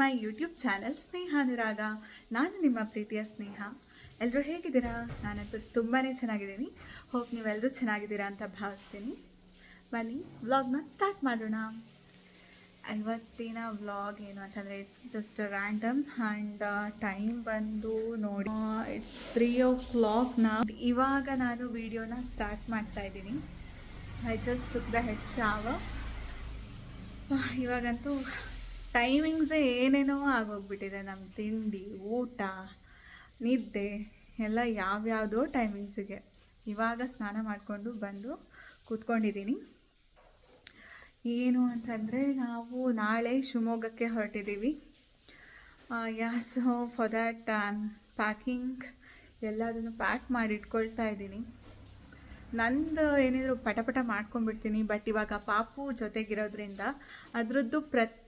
My YouTube channel ಸ್ನೇಹ ಅನುರಾಗ ನಾನು ನಿಮ್ಮ ಪ್ರೀತಿಯ ಸ್ನೇಹ. ಎಲ್ಲರೂ ಹೇಗಿದ್ದೀರಾ? ನಾನಂತೂ ತುಂಬಾ ಚೆನ್ನಾಗಿದ್ದೀನಿ. ಹೋಪ್ ನೀವೆಲ್ಲರೂ ಚೆನ್ನಾಗಿದ್ದೀರಾ ಅಂತ ಭಾವಿಸ್ತೀನಿ. ಬನ್ನಿ, ವ್ಲಾಗ್ನ ಸ್ಟಾರ್ಟ್ ಮಾಡೋಣ. ಇವತ್ತಿನ ವ್ಲಾಗ್ ಏನು ಅಂತಂದರೆ it's just random and time ಬಂದು ನೋಡಿ. ಇಟ್ಸ್ ತ್ರೀ ಓ ಕ್ಲಾಕ್ ನಾ ಇವಾಗ ನಾನು ವೀಡಿಯೋನ ಸ್ಟಾರ್ಟ್ ಮಾಡ್ತಾ ಇದ್ದೀನಿ. ಐ ಜಸ್ಟ್ ಟುಕ್ ದ ಹೆಚ್ ಆವ ಇವಾಗಂತೂ ಟೈಮಿಂಗ್ಸೇ ಏನೇನೋ ಆಗೋಗ್ಬಿಟ್ಟಿದೆ ನಮ್ಮ ತಿಂಡಿ, ಊಟ, ನಿದ್ದೆ, ಎಲ್ಲ ಯಾವ್ಯಾವುದೋ ಟೈಮಿಂಗ್ಸಿಗೆ ಇವಾಗ ಸ್ನಾನ ಮಾಡಿಕೊಂಡು ಬಂದು ಕೂತ್ಕೊಂಡಿದ್ದೀನಿ. ಏನು ಅಂತಂದರೆ ನಾವು ನಾಳೆ ಶಿವಮೊಗ್ಗಕ್ಕೆ ಹೊರಟಿದ್ದೀವಿ. Yeah so for that packing ಎಲ್ಲದನ್ನು ಪ್ಯಾಕ್ ಮಾಡಿ ಇಟ್ಕೊಳ್ತಾ ಇದ್ದೀನಿ. ನಂದು ಏನಿದ್ರು ಪಟಪಟ ಪಟ ಮಾಡ್ಕೊಂಡ್ಬಿಡ್ತೀನಿ ಬಟ್ ಇವಾಗ ಪಾಪು ಜೊತೆಗಿರೋದ್ರಿಂದ ಅದರದ್ದು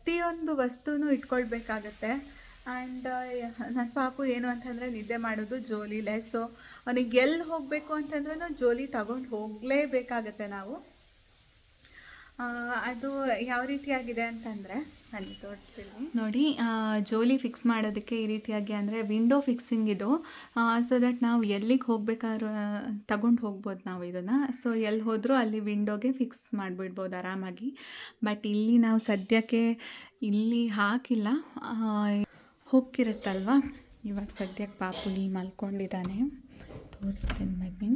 ಪ್ರತಿಯೊಂದು ವಸ್ತುನೂ ಇಟ್ಕೊಳ್ಬೇಕಾಗತ್ತೆ. ಆ್ಯಂಡ್ ನನ್ನ ಪಾಪು ಏನು ಅಂತಂದರೆ ನಿದ್ದೆ ಮಾಡೋದು ಜೋಲಿಲೆ ಸೊ ಅವನಿಗೆ ಎಲ್ಲಿ ಹೋಗಬೇಕು ಅಂತಂದ್ರೂ ಜೋಲಿ ತಗೊಂಡು ಹೋಗಲೇಬೇಕಾಗತ್ತೆ ನಾವು. ಅದು ಯಾವ ರೀತಿಯಾಗಿದೆ ಅಂತಂದರೆ ನಾನು ತೋರಿಸ್ತೀನಿ. ನೋಡಿ ಜೋಲಿ ಫಿಕ್ಸ್ ಮಾಡೋದಕ್ಕೆ ಈ ರೀತಿಯಾಗಿ ಅಂದರೆ ವಿಂಡೋ ಫಿಕ್ಸಿಂಗ್ ಇದು. ಸೊ ದಟ್ ನಾವು ಎಲ್ಲಿಗೆ ಹೋಗ್ಬೇಕಾದ್ರೂ ತಗೊಂಡು ಹೋಗ್ಬೋದು ನಾವು ಇದನ್ನು. ಸೊ ಎಲ್ಲಿ ಹೋದರೂ ಅಲ್ಲಿ ವಿಂಡೋಗೆ ಫಿಕ್ಸ್ ಮಾಡಿಬಿಡ್ಬೋದು ಆರಾಮಾಗಿ. ಬಟ್ ಇಲ್ಲಿ ನಾವು ಸದ್ಯಕ್ಕೆ ಇಲ್ಲಿ ಹಾಕಿಲ್ಲ. ಹೋಗ್ತಿರುತ್ತಲ್ವ? ಇವಾಗ ಸದ್ಯಕ್ಕೆ ಪಾಪುಲಿ ಮಲ್ಕೊಂಡಿದ್ದಾನೆ. ತೋರಿಸ್ತೀನಿ ಬನ್ನಿ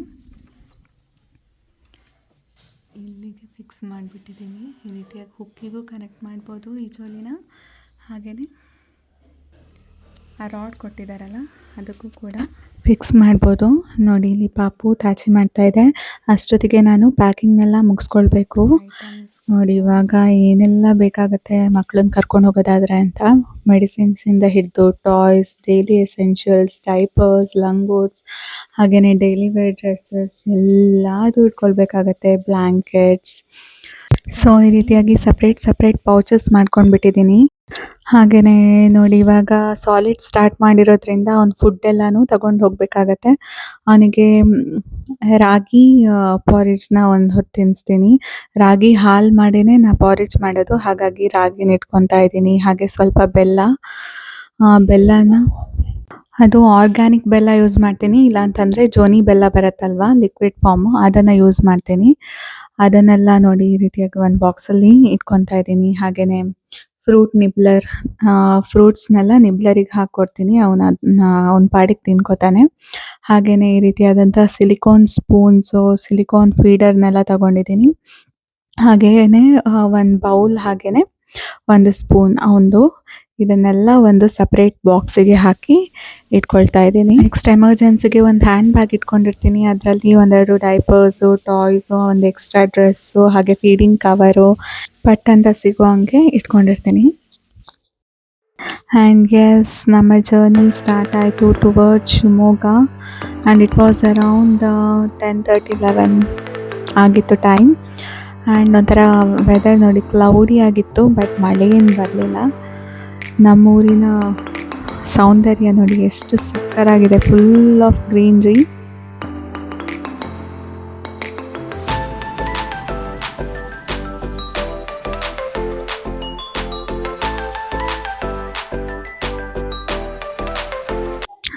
ಇಲ್ಲಿಗೆ ಫಿಕ್ಸ್ ಮಾಡಿಬಿಟ್ಟಿದ್ದೀನಿ. ಈ ರೀತಿಯಾಗಿ ಹುಕ್ಕಿಗೂ ಕನೆಕ್ಟ್ ಮಾಡ್ಬೋದು ಈ ಜೋಲಿನ. ಹಾಗೆಯೇ ಆ ರಾಡ್ ಕೊಟ್ಟಿದ್ದಾರಲ್ಲ, ಅದಕ್ಕೂ ಕೂಡ ಫಿಕ್ಸ್ ಮಾಡ್ಬೋದು. ನೋಡಿ, ಇಲ್ಲಿ ಪಾಪು ತಾಚಿ ಮಾಡ್ತಾ ಇದೆ. ಅಷ್ಟೊತ್ತಿಗೆ ನಾನು ಪ್ಯಾಕಿಂಗ್ನೆಲ್ಲ ಮುಗಿಸ್ಕೊಳ್ಬೇಕು. ನೋಡಿ, ಇವಾಗ ಏನೆಲ್ಲ ಬೇಕಾಗುತ್ತೆ ಮಕ್ಕಳನ್ನ ಕರ್ಕೊಂಡು ಹೋಗೋದಾದ್ರೆ ಅಂತ ಮೆಡಿಸಿನ್ಸ್ ಇಂದ ಹಿಡಿದು ಟಾಯ್ಸ್ ಡೈಲಿ ಎಸೆನ್ಷಿಯಲ್ಸ್ ಡೈಪರ್ಸ್ ಲಂಗೋಟ್ಸ್ ಹಾಗೇನೆ ಡೈಲಿ ವೇರ್ ಡ್ರೆಸ್ಸಸ್ ಎಲ್ಲದು ಇಟ್ಕೊಳ್ಬೇಕಾಗತ್ತೆ ಬ್ಲಾಂಕೆಟ್ಸ್ ಸೊ ಈ ರೀತಿಯಾಗಿ ಸಪ್ರೇಟ್ ಸಪ್ರೇಟ್ ಪೌಚಸ್ ಮಾಡ್ಕೊಂಡ್ಬಿಟ್ಟಿದ್ದೀನಿ. ಹಾಗೆಯೇ ನೋಡಿ, ಇವಾಗ ಸಾಲಿಡ್ ಸ್ಟಾರ್ಟ್ ಮಾಡಿರೋದ್ರಿಂದ ಅವ್ನು ಫುಡ್ ಎಲ್ಲಾನು ತಗೊಂಡು ಹೋಗಬೇಕಾಗತ್ತೆ. ಅವನಿಗೆ ರಾಗಿ ಪಾರಿಜ್ನ ಒಂದು ಹೊತ್ತು ತಿನ್ನಿಸ್ತೀನಿ ರಾಗಿ ಹಾಲು ಮಾಡಿನೇ ನಾ ಪಾರಿಜ್ ಮಾಡೋದು. ಹಾಗಾಗಿ ರಾಗಿನ ಇಟ್ಕೊತಾ ಇದ್ದೀನಿ. ಹಾಗೆ ಸ್ವಲ್ಪ ಬೆಲ್ಲ ಬೆಲ್ಲನ, ಅದು ಆರ್ಗ್ಯಾನಿಕ್ ಬೆಲ್ಲ ಯೂಸ್ ಮಾಡ್ತೀನಿ. ಇಲ್ಲ ಅಂತಂದರೆ ಜೋನಿ ಬೆಲ್ಲ ಬರುತ್ತಲ್ವಾ ಲಿಕ್ವಿಡ್ ಫಾರ್ಮು ಅದನ್ನು ಯೂಸ್ ಮಾಡ್ತೀನಿ. ಅದನ್ನೆಲ್ಲ ನೋಡಿ, ಈ ರೀತಿಯಾಗಿ ಒಂದು ಬಾಕ್ಸಲ್ಲಿ ಇಟ್ಕೊತಾ ಇದ್ದೀನಿ. ಹಾಗೆಯೇ ಫ್ರೂಟ್ ನಿಬ್ಲರ್ ಫ್ರೂಟ್ಸ್ನೆಲ್ಲ ನಿಬ್ಲರಿಗೆ ಹಾಕ್ಕೊಡ್ತೀನಿ ಅವನ ಅದನ್ನ ಅವ್ನ ಪಾಡಿಗೆ ತಿನ್ಕೋತಾನೆ. ಹಾಗೆಯೇ ಈ ರೀತಿಯಾದಂಥ ಸಿಲಿಕಾನ್ ಸ್ಪೂನ್ಸು, ಸಿಲಿಕಾನ್ ಫೀಡರ್ನೆಲ್ಲ ತಗೊಂಡಿದ್ದೀನಿ. ಹಾಗೆಯೇ ಒಂದು ಬೌಲ್ ಹಾಗೆಯೇ ಒಂದು ಸ್ಪೂನ್ ಅವನದು ಇದನ್ನೆಲ್ಲ ಒಂದು ಸಪ್ರೇಟ್ ಬಾಕ್ಸಿಗೆ ಹಾಕಿ ಇಟ್ಕೊಳ್ತಾ ಇದ್ದೀನಿ. ನೆಕ್ಸ್ಟ್ ಎಮರ್ಜೆನ್ಸಿಗೆ ಒಂದು ಹ್ಯಾಂಡ್ ಬ್ಯಾಗ್ ಇಟ್ಕೊಂಡಿರ್ತೀನಿ. ಅದರಲ್ಲಿ ಒಂದೆರಡು ಡೈಪರ್ಸು ಟಾಯ್ಸು ಒಂದು ಎಕ್ಸ್ಟ್ರಾ ಡ್ರೆಸ್ಸು ಹಾಗೆ ಫೀಡಿಂಗ್ ಕವರು ಪಟ್ ಅಂತ ಸಿಗೋ ಹಂಗೆ ಇಟ್ಕೊಂಡಿರ್ತೀನಿ. ಆ್ಯಂಡ್ ಎಸ್ ನಮ್ಮ ಜರ್ನಿ ಸ್ಟಾರ್ಟ್ ಆಯಿತು toward Shivamogga. And it was around ten thirty eleven ಆಗಿತ್ತು ಟೈಮ್ ಆ್ಯಂಡ್ ಒಂಥರ ವೆದರ್ ನೋಡಿ ಕ್ಲೌಡಿ ಆಗಿತ್ತು ಬಟ್ ಮಳೆ ಏನು ಬರಲಿಲ್ಲ. ನಮ್ಮೂರಿನ ಸೌಂದರ್ಯ ನೋಡಿ ಎಷ್ಟು ಸಕ್ಕರಾಗಿದೆ. ಫುಲ್ ಆಫ್ ಗ್ರೀನ್ರಿ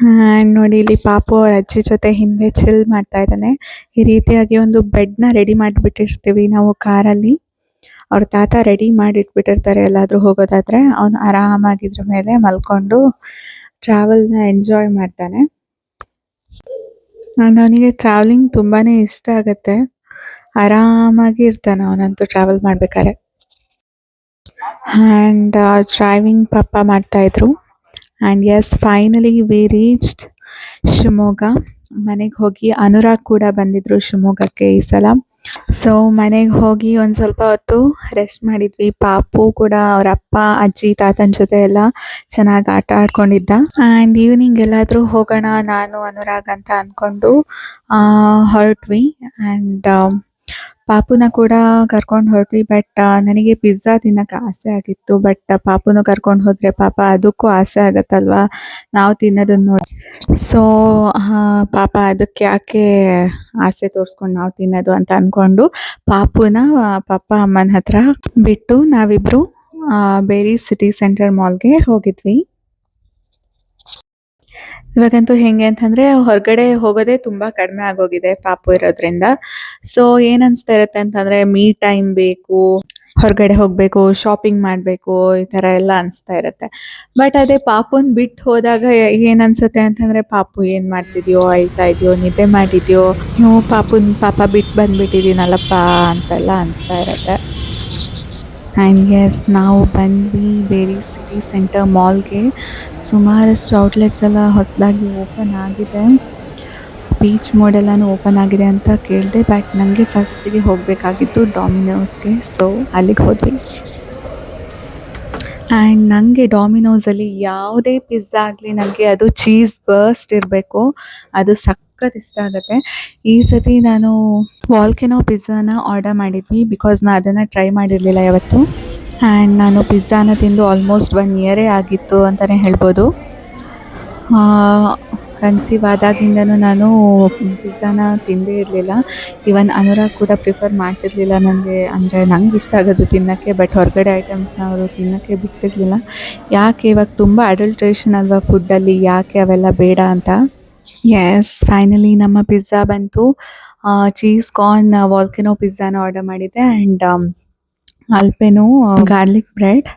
ಆ್ಯಂಡ್ ನೋಡಿ ಇಲ್ಲಿ ಪಾಪು ಅವ್ರ ಅಜ್ಜಿ ಜೊತೆ ಹಿಂದೆ ಚಿಲ್ ಮಾಡ್ತಾ ಇದ್ದಾನೆ. ಈ ರೀತಿಯಾಗಿ ಒಂದು ಬೆಡ್ನ ರೆಡಿ ಮಾಡಿಬಿಟ್ಟಿರ್ತೀವಿ ನಾವು ಕಾರಲ್ಲಿ. ಅವ್ರ ತಾತ ರೆಡಿ ಮಾಡಿ ಇಟ್ಬಿಟ್ಟಿರ್ತಾರೆ ಎಲ್ಲಾದರೂ ಹೋಗೋದಾದ್ರೆ. ಅವನು ಆರಾಮಾಗಿದ್ರ ಮೇಲೆ ಮಲ್ಕೊಂಡು ಟ್ರಾವೆಲ್ನ ಎಂಜಾಯ್ ಮಾಡ್ತಾನೆ. ಅವನಿಗೆ ಟ್ರಾವೆಲಿಂಗ್ ತುಂಬಾ ಇಷ್ಟ ಆಗುತ್ತೆ. ಆರಾಮಾಗಿ ಇರ್ತಾನೆ ಅವನಂತೂ ಟ್ರಾವೆಲ್ ಮಾಡ್ಬೇಕಾದ್ರೆ. ಆ್ಯಂಡ್ ಡ್ರೈವಿಂಗ್ ಪಪ್ಪ ಮಾಡ್ತಾಯಿದ್ರು and as finally we reached Shivamogga. ಮನೆಗೆ ಹೋಗಿ ಅನುರಾಗ್ ಕೂಡ ಬಂದಿದ್ರು ಶಿವಮೊಗ್ಗಕ್ಕೆ ಈ ಸಲ. ಸೊ ಮನೆಗೆ ಹೋಗಿ ಒಂದು ಸ್ವಲ್ಪ ಹೊತ್ತು ರೆಸ್ಟ್ ಮಾಡಿದ್ವಿ. ಪಾಪು ಕೂಡ ಅವ್ರ ಅಪ್ಪ, ಅಜ್ಜಿ, ತಾತನ ಜೊತೆ ಎಲ್ಲ ಚೆನ್ನಾಗಿ ಆಟ ಆಡ್ಕೊಂಡಿದ್ದ. ಆ್ಯಂಡ್ ಈವ್ನಿಂಗ್ ಎಲ್ಲಾದರೂ ಹೋಗೋಣ ನಾನು, ಅನುರಾಗ್ ಅಂತ ಅಂದ್ಕೊಂಡು ಹೊರಟ್ವಿ. ಆ್ಯಂಡ್ ಪಾಪುನ ಕೂಡ ಕರ್ಕೊಂಡು ಹೊರಟ್ವಿ ಬಟ್ ನನಗೆ ಪಿಜ್ಜಾ ತಿನ್ನಕ್ಕೆ ಆಸೆ ಆಗಿತ್ತು ಬಟ್ ಪಾಪುನ ಕರ್ಕೊಂಡು ಹೋದರೆ ಪಾಪ ಅದಕ್ಕೂ ಆಸೆ ಆಗತ್ತಲ್ವಾ, ನಾವು ತಿನ್ನೋದನ್ನ ನೋಡಿ. ಸೊ ಪಾಪ ಅದಕ್ಕೆ ಯಾಕೆ ಆಸೆ ತೋರಿಸ್ಕೊಂಡು ನಾವು ತಿನ್ನೋದು ಅಂತ ಅಂದ್ಕೊಂಡು ಪಾಪುನ ಪಾಪ ಅಮ್ಮನ ಹತ್ರ ಬಿಟ್ಟು ನಾವಿಬ್ಬರು ಬೇರೆ ಸಿಟಿ ಸೆಂಟರ್ ಮಾಲ್ಗೆ ಹೋಗಿದ್ವಿ. ಇವಾಗಂತೂ ಹೆಂಗೆ ಅಂತಂದ್ರೆ ಹೊರಗಡೆ ಹೋಗೋದೇ ತುಂಬಾ ಕಡಿಮೆ ಆಗೋಗಿದೆ ಪಾಪು ಇರೋದ್ರಿಂದ. ಸೊ ಏನ್ ಅನ್ಸ್ತಾ ಇರುತ್ತೆ ಅಂತಂದ್ರೆ ಮೀ ಟೈಮ್ ಬೇಕು, ಹೊರಗಡೆ ಹೋಗ್ಬೇಕು ಶಾಪಿಂಗ್ ಮಾಡಬೇಕು, ಈ ಥರ ಎಲ್ಲ ಅನಿಸ್ತಾ ಇರುತ್ತೆ. ಬಟ್ ಅದೇ ಪಾಪುನ್ ಬಿಟ್ಟು ಹೋದಾಗ ಏನ್ ಅನ್ಸುತ್ತೆ ಅಂತಂದ್ರೆ ಪಾಪು ಏನ್ ಮಾಡ್ತಿದ್ಯೋ, ಅಳ್ತಾ ಇದೆಯೋ, ನಿದ್ದೆ ಮಾಡಿದ್ಯೋ ನೀವು ಪಾಪುನ್ ಪಾಪ ಬಿಟ್ಟು ಬಂದ್ಬಿಟ್ಟಿದೀನಲ್ಲಪ್ಪ ಅಂತೆಲ್ಲ ಅನಿಸ್ತಾ ಇರುತ್ತೆ. ಆ್ಯಂಡ್ ಎಸ್ ನಾವು ಬಂದ್ವಿ ಬೇರೆ ಸಿಟಿ ಸೆಂಟರ್ ಮಾಲ್ಗೆ ಸುಮಾರಷ್ಟು ಔಟ್ಲೆಟ್ಸ್ ಎಲ್ಲ ಹೊಸದಾಗಿ ಓಪನ್ ಆಗಿದೆ. ಬೀಚ್ ಮೋಡೆಲ್ಲನೂ ಓಪನ್ ಆಗಿದೆ ಅಂತ ಕೇಳಿದೆ ಬಟ್ ನನಗೆ ಫಸ್ಟಿಗೆ ಹೋಗಬೇಕಾಗಿತ್ತು ಡಾಮಿನೋಸ್ಗೆ ಸೊ ಅಲ್ಲಿಗೆ ಹೋದ್ವಿ. ಆ್ಯಂಡ್ ನನಗೆ ಡಾಮಿನೋಸಲ್ಲಿ ಯಾವುದೇ ಪಿಜ್ಜಾ ಆಗಲಿ ನನಗೆ ಅದು ಚೀಸ್ ಬರ್ಸ್ಟ್ ಇರಬೇಕು. ಅದು ಸಖತ್ ಇಷ್ಟ ಆಗುತ್ತೆ. ಈ ಸತಿ ನಾನು ವಾಲ್ಕೆನೋ ಪಿಜ್ಜಾನ ಆರ್ಡರ್ ಮಾಡಿದ್ವಿ ಬಿಕಾಸ್ ನಾನು ಅದನ್ನು ಟ್ರೈ ಮಾಡಿರಲಿಲ್ಲ ಯಾವತ್ತು. ಆ್ಯಂಡ್ ನಾನು ಪಿಜ್ಜಾನ ತಿಂದು ಆಲ್ಮೋಸ್ಟ್ ಒನ್ ಇಯರೇ ಆಗಿತ್ತು ಅಂತಲೇ ಹೇಳ್ಬೋದು. ಕನ್ಸೀವ್ ಆದಾಗಿಂದನೂ ನಾನು ಪಿಜ್ಜಾನ ತಿಂದೇ ಇರಲಿಲ್ಲ. ಇವನ್ ಅನುರಾಗ್ ಕೂಡ ಪ್ರಿಫರ್ ಮಾಡ್ತಿರ್ಲಿಲ್ಲ ನನಗೆ ಅಂದರೆ ನಂಗೆ ಇಷ್ಟ ಆಗೋದು ತಿನ್ನೋಕ್ಕೆ ಬಟ್ ಹೊರಗಡೆ ಐಟಮ್ಸ್ನ ಅವರು ತಿನ್ನೋಕ್ಕೆ ಬಿಡ್ತಿರ್ಲಿಲ್ಲ. ಯಾಕೆ ಇವಾಗ ತುಂಬ ಅಡಲ್ಟ್ರೇಷನ್ ಅಲ್ವಾ ಫುಡ್ಡಲ್ಲಿ ಯಾಕೆ ಅವೆಲ್ಲ ಬೇಡ ಅಂತ? ಎಸ್ ಫೈನಲಿ ನಮ್ಮ ಪಿಜ್ಜಾ ಬಂತು. ಚೀಸ್ ಕಾರ್ನ್ ವಾಲ್ಕೆನೋ ಪಿಜ್ಜಾನ ಆರ್ಡರ್ ಮಾಡಿದ್ದೆ ಆ್ಯಂಡ್ ಅಲ್ಪೆನೋ ಗಾರ್ಲಿಕ್ ಬ್ರೆಡ್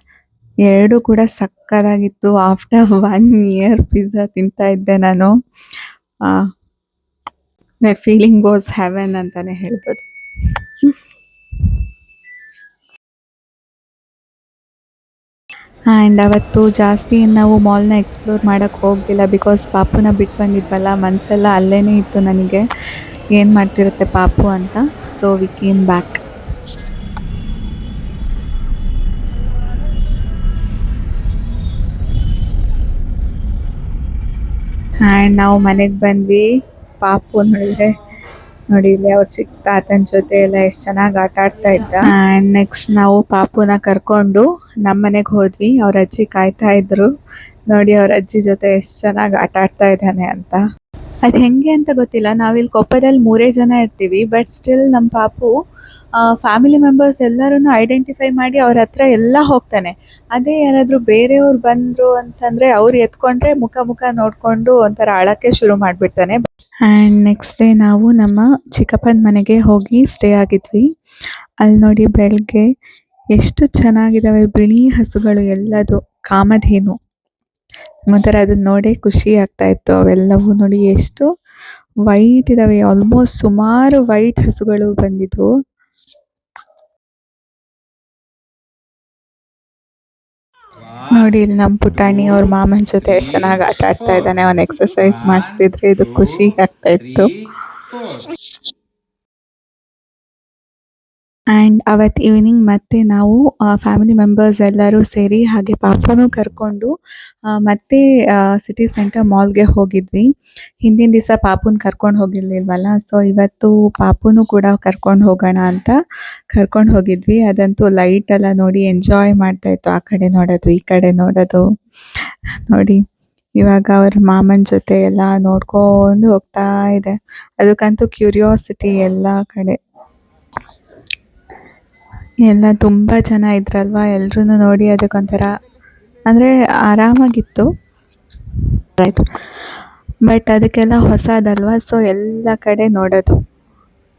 ಎರಡು ಕೂಡ ಸಕ್ಕತ್ತಾಗಿತ್ತು ಆಫ್ಟರ್ ಒನ್ ಇಯರ್ ಪಿಜ್ಜಾ ತಿಂತಾ ಇದ್ದೆ ನಾನು. ಫೀಲಿಂಗ್ ವಾಸ್ ಹೆವೆನ್ ಅಂತಲೇ ಹೇಳ್ಬೋದು. ಆ್ಯಂಡ್ ಅವತ್ತು ಜಾಸ್ತಿ ನಾವು ಮಾಲ್ನ ಎಕ್ಸ್ಪ್ಲೋರ್ ಮಾಡೋಕ್ಕೆ ಹೋಗಿಲ್ಲ ಬಿಕಾಸ್ ಪಾಪುನ ಬಿಟ್ಟು ಬಂದಿದ್ವಲ್ಲ ಮನಸ್ಸೆಲ್ಲ ಅಲ್ಲೇ ಇತ್ತು ನನಗೆ. ಏನು ಮಾಡ್ತಿರುತ್ತೆ ಪಾಪು ಅಂತ? So we came back and ನಾವು ಮನೆಗೆ ಬಂದ್ವಿ ಪಾಪು ನೋಡಿದ್ರೆ ನೋಡಿ, ಇಲ್ಲಿ ಅವ್ರ ಚಿಕ್ಕ ತಾತನ ಜೊತೆ ಎಲ್ಲ ಎಷ್ಟು ಚೆನ್ನಾಗಿ ಆಟ ಆಡ್ತಾ ಇದ್ದ. ಆ್ಯಂಡ್ ನೆಕ್ಸ್ಟ್ ನಾವು ಪಾಪುನ ಕರ್ಕೊಂಡು ನಮ್ಮ ಮನೆಗೆ ಹೋದ್ವಿ. ಅವ್ರ ಅಜ್ಜಿ ಕಾಯ್ತಾ ಇದ್ರು. ನೋಡಿ, ಅವ್ರ ಅಜ್ಜಿ ಜೊತೆ ಎಷ್ಟು ಚೆನ್ನಾಗಿ ಆಟ ಆಡ್ತಾ ಇದ್ದಾನೆ ಅಂತ. ಅದು ಹೆಂಗೆ ಅಂತ ಗೊತ್ತಿಲ್ಲ. ನಾವಿಲ್ಲಿ ಕೊಪ್ಪದಲ್ಲಿ ಮೂರೇ ಜನ ಇರ್ತೀವಿ. ಬಟ್ ಸ್ಟಿಲ್ ನಮ್ಮ ಪಾಪು ಫ್ಯಾಮಿಲಿ ಮೆಂಬರ್ಸ್ ಎಲ್ಲರೂ ಐಡೆಂಟಿಫೈ ಮಾಡಿ ಅವ್ರ ಹತ್ರ ಎಲ್ಲ ಹೋಗ್ತಾನೆ. ಅದೇ ಯಾರಾದರೂ ಬೇರೆಯವ್ರು ಬಂದರು ಅಂತಂದರೆ ಅವ್ರು ಎತ್ಕೊಂಡ್ರೆ ಮುಖ ಮುಖ ನೋಡಿಕೊಂಡು ಒಂಥರ ಅಳಕ್ಕೆ ಶುರು ಮಾಡಿಬಿಡ್ತಾನೆ. ಆ್ಯಂಡ್ ನೆಕ್ಸ್ಟ್ ಡೇ ನಾವು ನಮ್ಮ ಚಿಕ್ಕಪ್ಪನ ಮನೆಗೆ ಹೋಗಿ ಸ್ಟೇ ಆಗಿದ್ವಿ. ಅಲ್ಲಿ ನೋಡಿ ಬೆಳಗ್ಗೆ ಎಷ್ಟು ಚೆನ್ನಾಗಿದ್ದಾವೆ ಬಿಳಿ ಹಸುಗಳು ಎಲ್ಲದು. ಕಾಮಧೇನು. ಒಂಥರ ಅದನ್ನ ನೋಡೇ ಖುಷಿ ಆಗ್ತಾ ಇತ್ತು. ಅವೆಲ್ಲವೂ ನೋಡಿ ಎಷ್ಟು ವೈಟ್ ಇದಾವೆ. ಆಲ್ಮೋಸ್ಟ್ ಸುಮಾರು ವೈಟ್ ಹಸುಗಳು ಬಂದಿದ್ವು. ನೋಡಿ, ಇಲ್ಲಿ ನಮ್ಮ ಪುಟಾಣಿ ಅವ್ರ ಮಾಮನ ಜೊತೆ ಚೆನ್ನಾಗಿ ಆಟ ಆಡ್ತಾ ಇದ್ದಾನೆ. ಅವ್ನು ಎಕ್ಸರ್ಸೈಸ್ ಮಾಡಿಸ್ತಿದ್ರೆ. ಇದು ಖುಷಿ ಆಗ್ತಾ ಇತ್ತು. ಆ್ಯಂಡ್ ಅವತ್ತು ಈವ್ನಿಂಗ್ ಮತ್ತೆ ನಾವು ಫ್ಯಾಮಿಲಿ ಮೆಂಬರ್ಸ್ ಎಲ್ಲರೂ ಸೇರಿ ಹಾಗೆ ಪಾಪನೂ ಕರ್ಕೊಂಡು ಮತ್ತೆ ಸಿಟಿ ಸೆಂಟರ್ ಮಾಲ್ಗೆ ಹೋಗಿದ್ವಿ. ಹಿಂದಿನ ದಿವಸ ಪಾಪುನ ಕರ್ಕೊಂಡು ಹೋಗಿರ್ಲಿಲ್ವಲ್ಲ? ಸೊ ಇವತ್ತು ಪಾಪುನೂ ಕೂಡ ಕರ್ಕೊಂಡು ಹೋಗೋಣ ಅಂತ ಕರ್ಕೊಂಡು ಹೋಗಿದ್ವಿ. ಅದಂತೂ ಲೈಟ್ ಎಲ್ಲ ನೋಡಿ ಎಂಜಾಯ್ ಮಾಡ್ತಾ ಇತ್ತು. ಆ ಕಡೆ ನೋಡೋದು, ಈ ಕಡೆ ನೋಡೋದು. ನೋಡಿ, ಇವಾಗ ಅವ್ರ ಮಾಮನ ಜೊತೆ ಎಲ್ಲ ನೋಡ್ಕೊಂಡು ಹೋಗ್ತಾ ಇದೆ. ಅದಕ್ಕಂತೂ ಕ್ಯೂರಿಯಾಸಿಟಿ ಎಲ್ಲ ಕಡೆ. ಎಲ್ಲ ತುಂಬ ಜನ ಇದ್ರಲ್ವ? ಎಲ್ರೂ ನೋಡಿ ಅದಕ್ಕೊಂಥರ, ಅಂದರೆ ಆರಾಮಾಗಿತ್ತು. ಆಯಿತು. ಬಟ್ ಅದಕ್ಕೆಲ್ಲ ಹೊಸದಲ್ವ? ಸೊ ಎಲ್ಲ ಕಡೆ ನೋಡೋದು.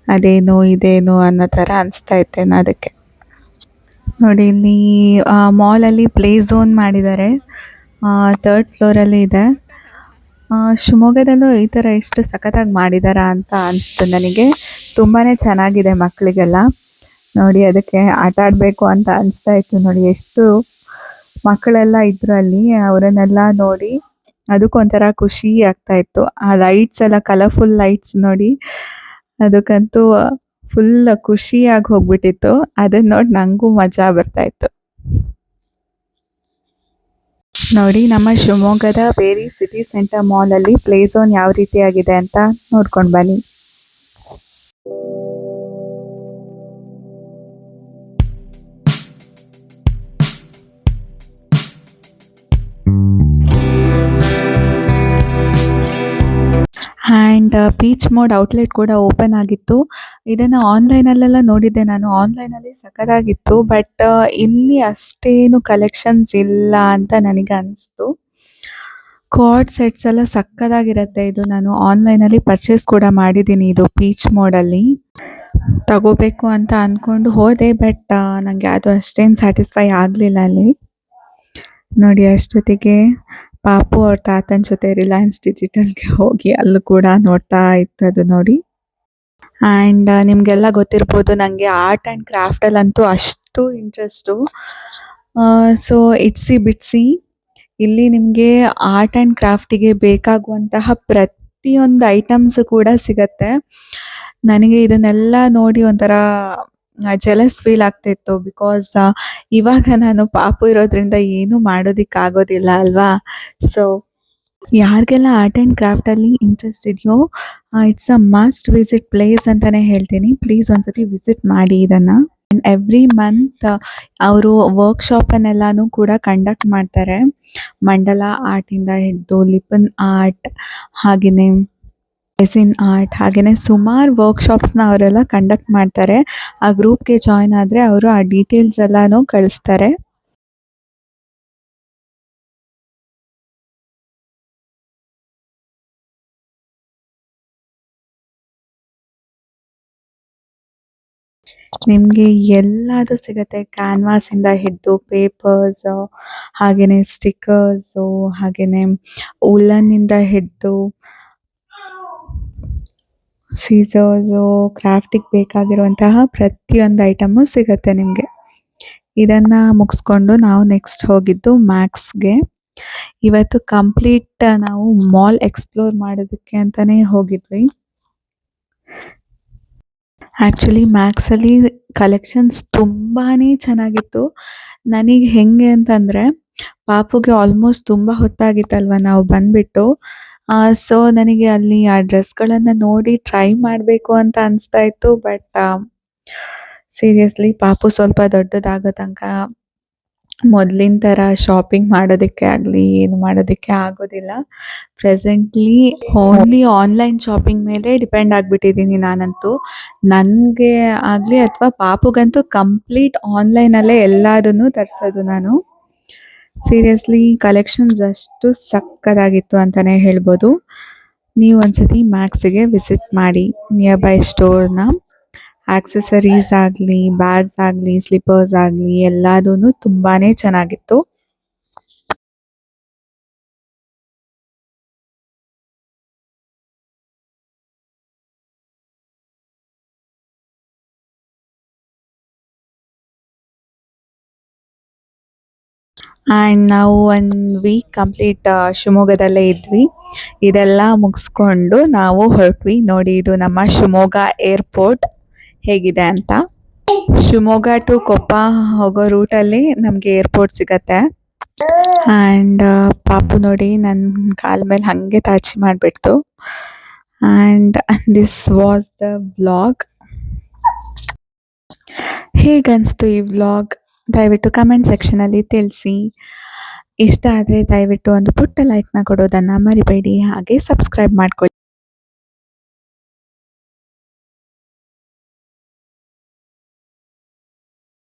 ಅದೇನು, ಇದೇನು ಅನ್ನೋ ಥರ ಅನಿಸ್ತಾ ಇತ್ತೇನೋ ಅದಕ್ಕೆ. ನೋಡಿ, ಇಲ್ಲಿ ಮಾಲಲ್ಲಿ ಪ್ಲೇ ಝೋನ್ ಮಾಡಿದ್ದಾರೆ. ತರ್ಡ್ ಫ್ಲೋರಲ್ಲಿ ಇದೆ. ಶಿವಮೊಗ್ಗದಲ್ಲೂ ಈ ಥರ ಎಷ್ಟು ಸಖತ್ತಾಗಿ ಮಾಡಿದಾರ ಅಂತ ಅನಿಸ್ತು ನನಗೆ. ತುಂಬಾ ಚೆನ್ನಾಗಿದೆ ಮಕ್ಕಳಿಗೆಲ್ಲ. ನೋಡಿ ಅದಕ್ಕೆ ಆಟ ಆಡಬೇಕು ಅಂತ ಅನಿಸ್ತಾ ಇತ್ತು ನೋಡಿ, ಎಷ್ಟು ಮಕ್ಕಳೆಲ್ಲ ಇದ್ರು ಅಲ್ಲಿ ಅವರನ್ನೆಲ್ಲ ನೋಡಿ ಅದಕ್ಕೊಂಥರ ಖುಷಿ ಆಗ್ತಾ ಇತ್ತು. ಆ ಲೈಟ್ಸ್ ಎಲ್ಲ ಕಲರ್ಫುಲ್ ಲೈಟ್ಸ್ ನೋಡಿ ಅದಕ್ಕಂತೂ ಫುಲ್ ಖುಷಿಯಾಗಿ ಹೋಗ್ಬಿಟ್ಟಿತ್ತು. ಅದನ್ನ ನೋಡಿ ನಂಗೂ ಮಜಾ ಬರ್ತಾ ಇತ್ತು. ನೋಡಿ, ನಮ್ಮ ಶಿವಮೊಗ್ಗದ ಬೇರಿ ಸಿಟಿ ಸೆಂಟರ್ ಮಾಲಲ್ಲಿ ಪ್ಲೇ ಝೋನ್ ಯಾವ ರೀತಿಯಾಗಿದೆ ಅಂತ ನೋಡ್ಕೊಂಡು ಬನ್ನಿ. And beach peach mode outlet ಕೂಡ ಓಪನ್ ಆಗಿತ್ತು. ಇದನ್ನು ಆನ್ಲೈನಲ್ಲೆಲ್ಲ ನೋಡಿದ್ದೆ ನಾನು. ಆನ್ಲೈನಲ್ಲಿ ಸಖತ್ತಾಗಿತ್ತು. ಬಟ್ ಇಲ್ಲಿ ಅಷ್ಟೇನು ಕಲೆಕ್ಷನ್ಸ್ ಇಲ್ಲ ಅಂತ ನನಗೆ ಅನಿಸ್ತು. ಕಾರ್ಡ್ ಸೆಟ್ಸ್ ಎಲ್ಲ ಸಕ್ಕದಾಗಿರುತ್ತೆ ಇದು ನಾನು ಆನ್ಲೈನಲ್ಲಿ ಪರ್ಚೇಸ್ ಕೂಡ ಮಾಡಿದ್ದೀನಿ ಇದು ಪೀಚ್ ಮೋಡಲ್ಲಿ ತಗೋಬೇಕು ಅಂತ ಅಂದ್ಕೊಂಡು ಹೋದೆ. ಬಟ್ ನನಗೆ ಅದು ಅಷ್ಟೇನು ಸ್ಯಾಟಿಸ್ಫೈ ಆಗಲಿಲ್ಲ ಅಲ್ಲಿ. ನೋಡಿ ಅಷ್ಟೊತ್ತಿಗೆ. ಪಾಪು ಅವ್ರ ತಾತನ ಜೊತೆ ರಿಲಯನ್ಸ್ ಡಿಜಿಟಲ್ಗೆ ಹೋಗಿ ಅಲ್ಲೂ ಕೂಡ ನೋಡ್ತಾ ಇತ್ತದು ನೋಡಿ. ಆ್ಯಂಡ್ ನಿಮಗೆಲ್ಲ ಗೊತ್ತಿರ್ಬೋದು ನನಗೆ ಆರ್ಟ್ ಆ್ಯಂಡ್ ಕ್ರಾಫ್ಟಲ್ಲಂತೂ ಅಷ್ಟು ಇಂಟ್ರೆಸ್ಟು ಸೊ ಇಟ್ಸಿ ಬಿಟ್ಸಿ ಇಲ್ಲಿ ನಿಮಗೆ ಆರ್ಟ್ ಆ್ಯಂಡ್ ಕ್ರಾಫ್ಟಿಗೆ ಬೇಕಾಗುವಂತಹ ಪ್ರತಿಯೊಂದು ಐಟಮ್ಸ್ ಕೂಡ ಸಿಗತ್ತೆ. ನನಗೆ ಇದನ್ನೆಲ್ಲ ನೋಡಿ ಒಂಥರ ಜೆಲಸ್ ಫೀಲ್ ಆಗ್ತಿತ್ತು ಬಿಕಾಸ್ ಇವಾಗ ನಾನು ಪಾಪು ಇರೋದ್ರಿಂದ ಏನು ಏನೂ ಮಾಡೋದಕ್ಕಾಗೋದಿಲ್ಲ ಅಲ್ವಾ? ಸೊ ಯಾರಿಗೆಲ್ಲ ಆರ್ಟ್ ಆ್ಯಂಡ್ ಕ್ರಾಫ್ಟಲ್ಲಿ ಇಂಟ್ರೆಸ್ಟ್ ಇದೆಯೋ it's a must visit place ಅಂತಲೇ ಹೇಳ್ತೀನಿ. ಪ್ಲೀಸ್ ಒಂದ್ಸತಿ ವಿಸಿಟ್ ಮಾಡಿ ಇದನ್ನು. ಆ್ಯಂಡ್ ಎವ್ರಿ ಮಂತ್ ಅವರು ವರ್ಕ್ಶಾಪನ್ನೆಲ್ಲನೂ ಕೂಡ ಕಂಡಕ್ಟ್ ಮಾಡ್ತಾರೆ. ಮಂಡಲ ಆರ್ಟಿಂದ ಹಿಡಿದು ಲಿಪನ್ ಆರ್ಟ್ ಹಾಗೆಯೇ ರೆಸಿನ್ ಆರ್ಟ್ ಹಾಗೆಯೇ ಸುಮಾರು ವರ್ಕ್ಶಾಪ್ಸ್ನ ಅವರೆಲ್ಲ ಕಂಡಕ್ಟ್ ಮಾಡ್ತಾರೆ. ಆ ಗ್ರೂಪ್ಗೆ ಜಾಯ್ನ್ ಆದರೆ ಅವರು ಆ ಡೀಟೇಲ್ಸ್ ಎಲ್ಲನೂ ಕಳಿಸ್ತಾರೆ. ನಿಮಗೆ ಎಲ್ಲದೂ ಸಿಗುತ್ತೆ. ಕ್ಯಾನ್ವಾಸಿಂದ ಹಿಡಿದು ಪೇಪರ್ಸ್ ಹಾಗೆಯೇ ಸ್ಟಿಕ್ಕರ್ಸು ಹಾಗೆಯೇ ಉಲ್ಲನ್ನಿಂದ ಹಿಡಿದು ಸೀಸರ್ಸು ಕ್ರಾಫ್ಟಿಗೆ ಬೇಕಾಗಿರುವಂತಹ ಪ್ರತಿಯೊಂದು ಐಟಮು ಸಿಗುತ್ತೆ ನಿಮಗೆ. ಇದನ್ನು ಮುಗಿಸ್ಕೊಂಡು ನಾವು ನೆಕ್ಸ್ಟ್ ಹೋಗಿದ್ದು ಮ್ಯಾಕ್ಸ್ಗೆ ಇವತ್ತು ಕಂಪ್ಲೀಟ್ ನಾವು ಮಾಲ್ ಎಕ್ಸ್ಪ್ಲೋರ್ ಮಾಡೋದಕ್ಕೆ ಅಂತಲೇ ಹೋಗಿದ್ವಿ. ಆ್ಯಕ್ಚುಲಿ ಮ್ಯಾಕ್ಸಲ್ಲಿ ಕಲೆಕ್ಷನ್ಸ್ ತುಂಬಾ ಚೆನ್ನಾಗಿತ್ತು. ನನಗೆ ಹೆಂಗೆ ಅಂತಂದರೆ, ಪಾಪುಗೆ ಆಲ್ಮೋಸ್ಟ್ ತುಂಬ ಹೊತ್ತಾಗಿತ್ತಲ್ವ ನಾವು ಬಂದುಬಿಟ್ಟು. ಸೊ ನನಗೆ ಅಲ್ಲಿ ಆ ಡ್ರೆಸ್ಗಳನ್ನು ನೋಡಿ ಟ್ರೈ ಮಾಡಬೇಕು ಅಂತ ಅನಿಸ್ತಾ ಇತ್ತು ಬಟ್ ಸೀರಿಯಸ್ಲಿ ಪಾಪು ಸ್ವಲ್ಪ ದೊಡ್ಡದಾಗೋ ತನಕ ಮೊದಲಿನ ಥರ ಶಾಪಿಂಗ್ ಮಾಡೋದಕ್ಕೆ ಆಗಲಿ, ಏನು ಮಾಡೋದಕ್ಕೆ ಆಗೋದಿಲ್ಲ. ಪ್ರೆಸೆಂಟ್ಲಿ ಓನ್ಲಿ ಆನ್ಲೈನ್ ಶಾಪಿಂಗ್ ಮೇಲೆ ಡಿಪೆಂಡ್ ಆಗಿಬಿಟ್ಟಿದ್ದೀನಿ ನಾನಂತೂ. ನನಗೆ ಆಗಲಿ ಅಥವಾ ಪಾಪುಗಂತೂ ಕಂಪ್ಲೀಟ್ ಆನ್ಲೈನಲ್ಲೇ ಎಲ್ಲದನ್ನು ತರಿಸೋದು ನಾನು. ಸೀರಿಯಸ್ಲಿ ಕಲೆಕ್ಷನ್ಸ್ ಅಷ್ಟು ಸಕ್ಕತ್ತಾಗಿತ್ತು ಅಂತಲೇ ಹೇಳ್ಬೋದು. ನೀವು ಒಂದ್ಸತಿ ಮ್ಯಾಕ್ಸಿಗೆ ವಿಸಿಟ್ ಮಾಡಿ ನಿಯರ್ ಬೈ ಸ್ಟೋರ್ನ ಆಕ್ಸೆಸರೀಸ್ ಆಗಲಿ ಬ್ಯಾಗ್ಸ್ ಆಗಲಿ ಸ್ಲಿಪ್ಪರ್ಸ್ ಆಗಲಿ ಎಲ್ಲದೂ ತುಂಬಾ ಚೆನ್ನಾಗಿತ್ತು. ಆ್ಯಂಡ್ ನಾವು ಒನ್ ವೀಕ್ ಕಂಪ್ಲೀಟ್ ಶಿವಮೊಗ್ಗದಲ್ಲೇ ಇದ್ವಿ. ಇದೆಲ್ಲ ಮುಗಿಸ್ಕೊಂಡು ನಾವು ಹೊರಟ್ವಿ. ನೋಡಿ, ಇದು ನಮ್ಮ ಶಿವಮೊಗ್ಗ ಏರ್ಪೋರ್ಟ್ ಹೇಗಿದೆ ಅಂತ. ಶಿವಮೊಗ್ಗ ಟು ಕೊಪ್ಪ ಹೋಗೋ ರೂಟಲ್ಲಿ ನಮಗೆ ಏರ್ಪೋರ್ಟ್ ಸಿಗತ್ತೆ. ಆ್ಯಂಡ್ ಪಾಪು ನೋಡಿ ನನ್ನ ಕಾಲ ಮೇಲೆ ಹಾಗೆ ತಾಚಿ ಮಾಡಿಬಿಡ್ತು and this was the vlog ಹೇಗನ್ನಿಸ್ತು ಈ ವ್ಲಾಗ್ ದಯವಿಟ್ಟು ಕಮೆಂಟ್ ಸೆಕ್ಷನಲ್ಲಿ ತಿಳಿಸಿ. ಇಷ್ಟ ಆದರೆ ದಯವಿಟ್ಟು ಒಂದು ಪುಟ್ಟ ಲೈಕ್ನ ಕೊಡೋದನ್ನು ಮರಿಬೇಡಿ. ಹಾಗೆ ಸಬ್ಸ್ಕ್ರೈಬ್ ಮಾಡ್ಕೊಳ್ಳಿ.